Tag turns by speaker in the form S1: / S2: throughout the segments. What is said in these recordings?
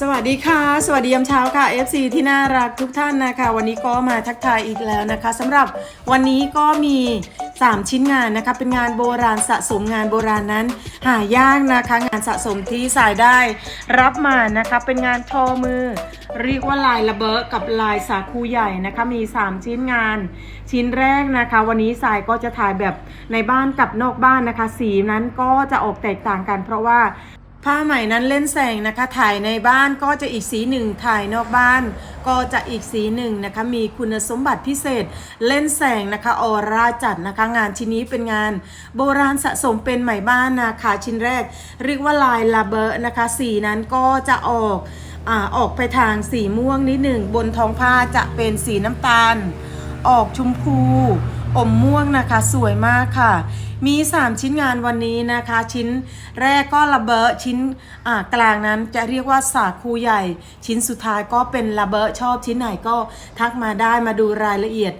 S1: สวัสดีค่ะ สวัสดียามเช้าค่ะ FC ที่น่ารักทุกท่านนะคะ วันนี้ก็มาทักทายอีกแล้วนะคะสำหรับวันนี้ก็มี 3 ชิ้นงานนะคะ เป็นงานโบราณสะสมงานโบราณนั้น หายากนะคะ งานสะสมที่สายได้รับมานะคะ เป็นงานทอมือ เรียกว่าลายระเบิดกับลายสาคูใหญ่นะคะ มี 3 ชิ้นงาน ชิ้นแรกนะคะ วันนี้สายก็จะถ่ายแบบในบ้านกับนอกบ้านนะคะ สีนั้นก็จะออกแตกต่างกัน เพราะว่า ผ้าไหมนั้นเล่นแสงนะคะ ถ่ายในบ้านก็จะอีกสีหนึ่งถ่ายนอกบ้าน ก็จะอีกสีหนึ่งนะคะ มีคุณสมบัติพิเศษ เล่นแสงนะคะออร่าจัดนะคะ งานชิ้นนี้เป็นงาน โบราณสะสมเป็นไหมบ้านนะคะชิ้นแรก เรียกว่าลายลาเบอร์นะคะ สีนั้นก็จะออกอออกไปทางสีม่วงนิดหนึ่งบนท้องผ้าจะเป็นสีน้ำตาล ออกชมพู อมม่วงนะคะสวยมากค่ะ มี 3 ชิ้นงานวันนี้นะคะ ชิ้นแรกก็ระเบิดชิ้นกลางนั้นจะเรียกว่าสาคูใหญ่ ชิ้นสุดท้ายก็เป็นระเบิดชอบชิ้นไหนก็ทักมาได้มาดูรายละเอียด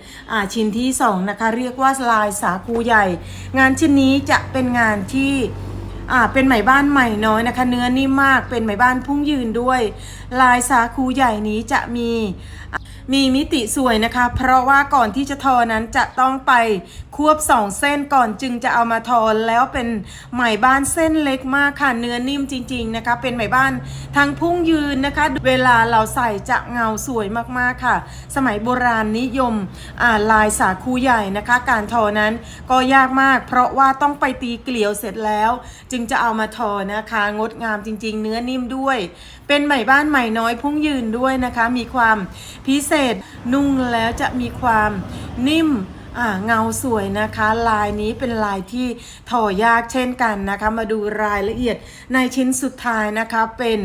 S1: ชิ้นที่2นะคะเรียกว่าลายสาคูใหญ่ งานชิ้นนี้จะเป็นงานที่ อ่าเป็นไหมบ้านใหม่น้อยนะคะ เนื้อนิ่มมากเป็นไหมบ้านพุ่งยืนด้วย ลายสาคูใหญ่นี้จะมีมีมิติสวยนะคะ เพราะว่าก่อนที่จะทอนั้นจะต้องไปควบสองเส้นก่อนจึงจะเอามาทอแล้วเป็นไหมบ้านเส้นเล็กมากค่ะเนื้อนิ่มจริง ๆนะคะ เป็นไหมบ้านทั้งพุ่งยืนนะคะ เวลาเราใส่จะเงาสวยมากๆค่ะ สมัยโบราณนิยมอ่าลายสาคูใหญ่นะคะ การทอนั้นก็ยากมาก เพราะว่าต้องไปตีเกลียวเสร็จแล้วจึงจะเอามาทอนะคะ งดงามจริง ๆ เนื้อนิ่มด้วย เป็นไหมบ้านใหม่น้อยพุ่งยืนด้วยนะคะ มีความพิเศษนุ่งแล้วจะมีความนิ่ม อ่าเงาสวยนะคะ ลายนี้เป็นลายที่ทอยากเช่นกันนะคะ มาดูรายละเอียดในชิ้นสุดท้ายนะคะเป็น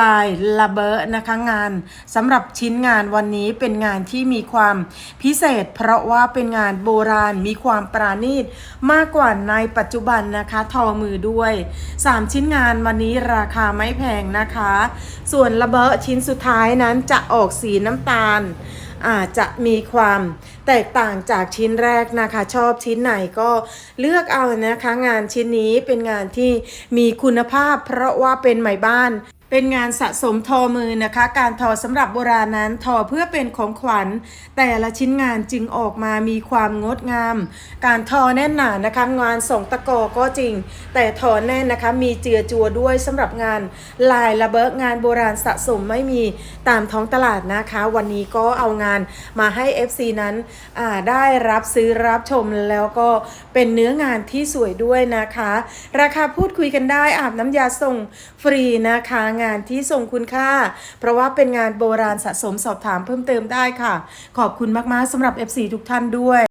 S1: ลายระเบิดนะคะงานสำหรับชิ้นงานวันนี้เป็นงานที่มีความพิเศษ เพราะว่าเป็นงานโบราณมีความปราณีตมากกว่าในปัจจุบันนะคะทอมือด้วย 3 ชิ้นงานวันนี้ราคาไม่แพงนะคะ ส่วนระเบิดชิ้นสุดท้ายนั้นจะออกสีน้ำตาล อาจจะมีความแตกต่างจากชิ้นแรกนะคะ ชอบชิ้นไหนก็เลือกเอานะคะ งานชิ้นนี้เป็นงานที่มีคุณภาพเพราะว่าเป็นไหมบ้าน เป็นงานสะสมทอมือนะคะ การทอสำหรับโบราณนั้นทอเพื่อเป็นของขวัญ แต่ละชิ้นงานจึงออกมามีความงดงาม การทอแน่นหนานะคะงานสองตะกอก็จริง แต่ทอแน่นนะคะมีเจือจัวด้วยสำหรับงานลายระเบิดงานโบราณสะสมไม่มีตามท้องตลาดนะคะ วันนี้ก็เอางานมาให้ FC นั้นได้รับซื้อรับชมแล้วก็เป็นเนื้องานที่สวยด้วยนะคะ ราคาพูดคุยกันได้อาบน้ำยาส่งฟรีนะคะงานที่ส่งคุณค่า เพราะว่าเป็นงานโบราณสะสมสอบถามเพิ่มเติมได้ค่ะ ขอบคุณมากๆสำหรับ FC ทุกท่านด้วย